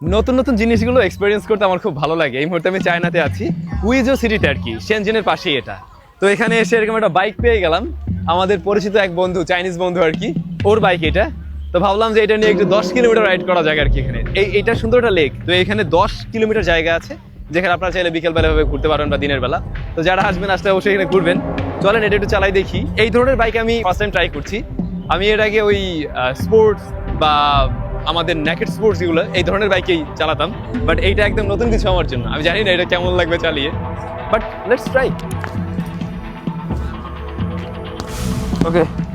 নতুন নতুন জিনিসগুলো এক্সপিরিয়েন্স করতে আমার খুব ভালো লাগে। এই মুহূর্তে আমি চায়নাতে আছি। উইজো সিটিতে আর কি সেনজেনের পাশেই এটা। তো এখানে এসে এরকম একটা বাইক পেয়ে গেলাম। আমাদের পরিচিত এক বন্ধু চাইনিজ বন্ধু আর কি। ওর বাইক এটা। তো ভাবলাম যে এটা নিয়ে একটু দশ কিলোমিটার রাইড করা যায় আর কি এখানে। এই এটা সুন্দর একটা লেক তো এখানে দশ কিলোমিটার জায়গা আছে। যেখানে আপনারা চাইলে বিকেলবেলা ভাবে ঘুরতে পারেন বা দিনের বেলা। তো যারা আসবেন, আসলে অবশ্যই এখানে ঘুরবেন। চলেন, এটা একটু চালাই দেখি। এই ধরনের বাইক আমি ফার্স্ট টাইম ট্রাই করছি। আমি আগে ওই স্পোর্টস বা আমাদের ন্যাকেট স্পোর্টস যেগুলো, এই ধরনের বাইকেই চালাতাম। বাট এইটা একদম নতুন কিছু আমার জন্য। আমি জানি না এটা কেমন লাগবে চালিয়ে। But let's try okay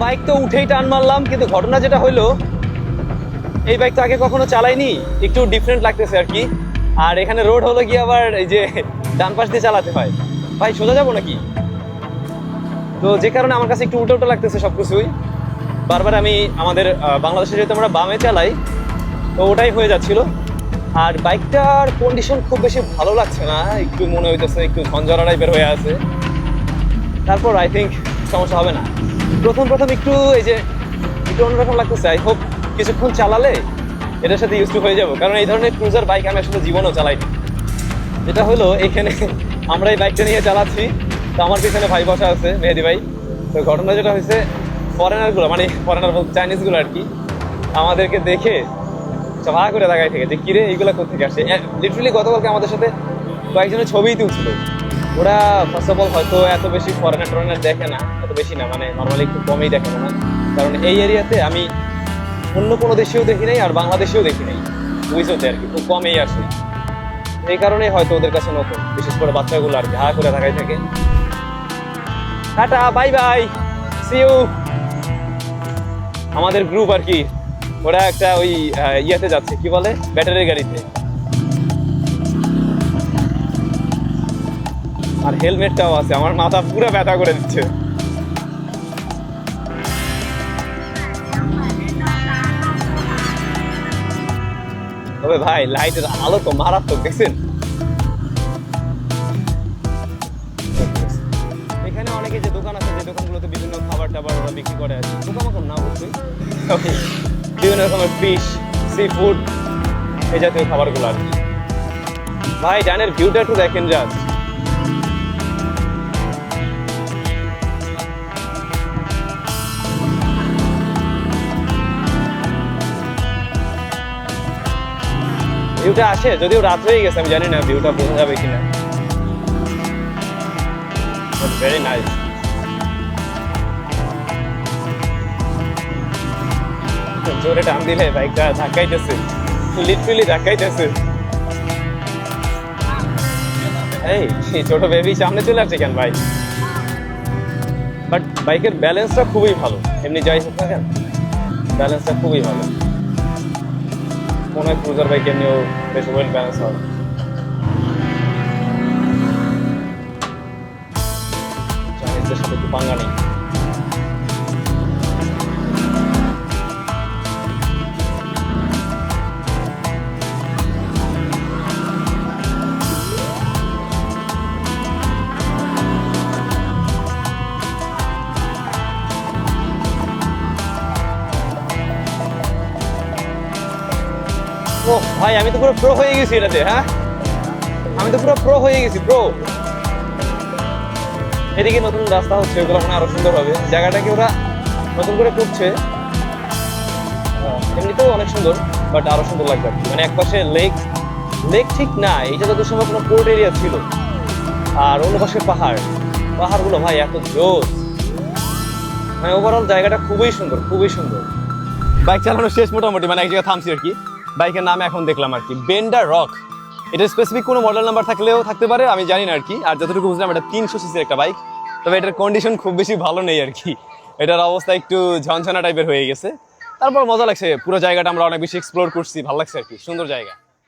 bike তো উঠেই টান মারলাম, কিন্তু ঘটনা যেটা হলো, এই বাইক তো আগে কখনো চালাইনি, একটু ডিফারেন্ট লাগতেছে আর কি। আর এখানে রোড হলো কি আবার এই যে ডান পাশ দিয়ে চালাতে হয়। ভাই, সোজা যাব নাকি? তো যে কারণে আমার কাছে একটু উল্টো উল্টো লাগতেছে সব কিছুই বারবার আমি আমাদের বাংলাদেশে যেহেতু আমরা বামে চালাই, তো ওটাই হয়ে যাচ্ছিল। আর বাইকটার কন্ডিশন খুব বেশি ভালো লাগছে না, একটু মনে হইতেছে, একটু ঝঞ্ঝরা টাইপের হয়ে আছে। তারপর আই থিঙ্ক সমস্যা হবে না। প্রথম প্রথম একটু এই যে, একটু অন্যরকম লাগতেছে। আই হোপ কিছুক্ষণ চালালে এটার সাথে ইউজ হয়ে যাব। কারণ এই ধরনের ক্রুজার বাইক আমি আসলে জীবনেও চালাইনি। যেটা হলো, এখানে আমরা এই বাইকটা নিয়ে চালাচ্ছি। তো আমার পিছনে ভাই বসা আছে, মেহেদি ভাই। তো ঘটনা যেটা হয়েছে ফরেনারগুলো মানে ফরেনার বলতে চাইনিজগুলো আর কি, আমাদেরকে দেখে চাপা করে তাকাই থেকে যে, কিরে, এইগুলো কোথেকে আসে? লিটারালি গতকালকে আমাদের সাথে কয়েকজনের ছবিই তুলছিল। ওরা ফার্স্ট অফ অল হয়তো এত বেশি ফরেনার টরেনার দেখে না। এত বেশি না মানে নর্মালি একটু কমই দেখে না কারণ এই এরিয়াতে আমি অন্য কোনো দেশেও দেখি নাই আর বাংলাদেশেও দেখি নাই। বুঝতে আর কি, খুব কমই আসে। এই কারণে হয়তো ওদের কাছে নতুন, বিশেষ করে বাচ্চাগুলো আর কি, হা করে থাকাই থাকে। Tata bye bye see you আমাদের গ্রুপ আর কি, ওরা একটা ওই ইয়েতে যাচ্ছে, কি বলে? ব্যাটারির গাড়িতে। আর হেলমেটটাও আছে, আমার মাথা পুরো ব্যথা করে দিচ্ছে। তবে ভাই লাইটের আলো তো মারাত্মক দেখছেন? এখানে অনেকে যে দোকান আছে যে দোকানগুলোতে বিভিন্ন খাবার টাবার ওরা বিক্রি করে আছে পোকামাকড় না অবশ্যই বিভিন্ন রকমের ফিশ সি ফুড এই জাতীয় খাবারগুলো আর কি। ভাই ডানের ভিউটা একটু দেখেন জাস্ট ভিউটা আসে, যদিও রাত হয়ে গেছে, আমি জানি না ভিউটা বোঝা যাবে কিনা। ভেরি নাইস জোরে টান দিলে বাইকটা ধাক্কাইতেছে। ধাক্কাইতেছে। এই, ছোট বেবি সামনে চলে আসছে কেন ভাই? বাট বাইকের ব্যালেন্সটা খুবই ভালো। এমনি যাই হোক না কেন ব্যালেন্সটা খুবই ভালো। মনে হয় ক্রুজার বাইক এমনিও বেশ ওয়েল ব্যালেন্স হবে সাথে পাঙ্গা নেই। ও, ভাই, আমি তো পুরো প্রো হয়ে গেছি এটাতে হ্যাঁ? আমি তো পুরো প্রো হয়ে গেছি প্রো এদিকে নতুন রাস্তা হচ্ছে, ওগুলো মানে আরও সুন্দর হবে। জায়গাটাকে ওরা নতুন করে করছে। এমনিতেও অনেক সুন্দর বাট আরও সুন্দর লাগবে। মানে একপাশে লেক লেক ঠিক না এটা যত সময় কোনো পোর্ট এরিয়া ছিল। আর অন্য পাশে পাহাড়। পাহাড়গুলো, ভাই, এত জোস। মানে ওভারঅল জায়গাটা খুবই সুন্দর খুবই সুন্দর। বাইক চালানো শেষ মোটামুটি মানে এক জায়গায় থামছি আর কি। বাইকের নাম এখন দেখলাম আর কি বেন্ডার রক এটা স্পেসিফিক কোনো মডেল নাম্বার থাকলেও থাকতে পারে, আমি জানি না আর কি, আর যতটুকু বুঝলাম এটা তিনশো সিসির একটা বাইক তবে এটার কন্ডিশন খুব বেশি ভালো নেই আর কি। এটার অবস্থা একটু ঝনঝনা টাইপের হয়ে গেছে। তারপর মজা লাগছে, পুরো জায়গাটা আমরা অনেক বেশি এক্সপ্লোর করছি, ভালো লাগছে আর কি, সুন্দর জায়গা।